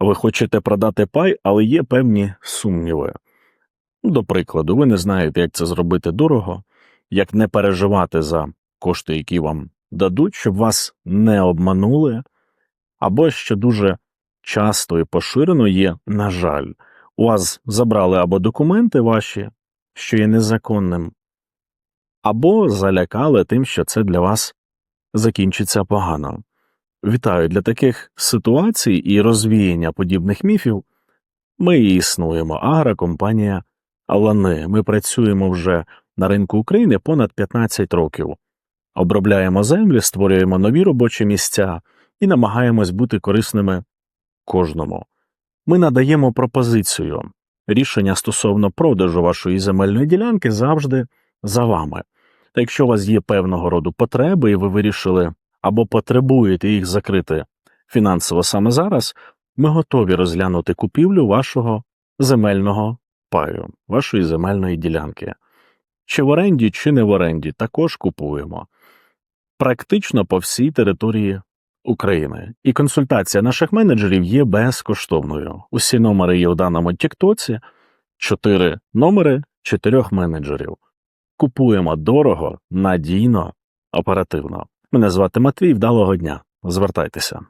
ви хочете продати пай, але є певні сумніви. До прикладу, ви не знаєте, як це зробити дорого, як не переживати за кошти, які вам дадуть, щоб вас не обманули, або що дуже часто і поширено є, на жаль, у вас забрали або документи ваші, що є незаконним, або залякали тим, що це для вас закінчиться погано. Вітаю для таких ситуацій і розвіяння подібних міфів. Ми і існуємо, агрокомпанія Алани. Ми працюємо вже на ринку України понад 15 років. Обробляємо землі, створюємо нові робочі місця і намагаємось бути корисними кожному. Ми надаємо пропозицію. Рішення стосовно продажу вашої земельної ділянки завжди за вами. Та якщо у вас є певного роду потреби, і ви вирішили або потребуєте їх закрити фінансово саме зараз, ми готові розглянути купівлю вашого земельного паю, вашої земельної ділянки. Чи в оренді, чи не в оренді, також купуємо. Практично по всій території України. І консультація наших менеджерів є безкоштовною. Усі номери є у даному Тіктоці, чотири номери чотирьох менеджерів. Купуємо дорого, надійно, оперативно. Мене звати Матвій. Вдалого дня. Звертайтеся.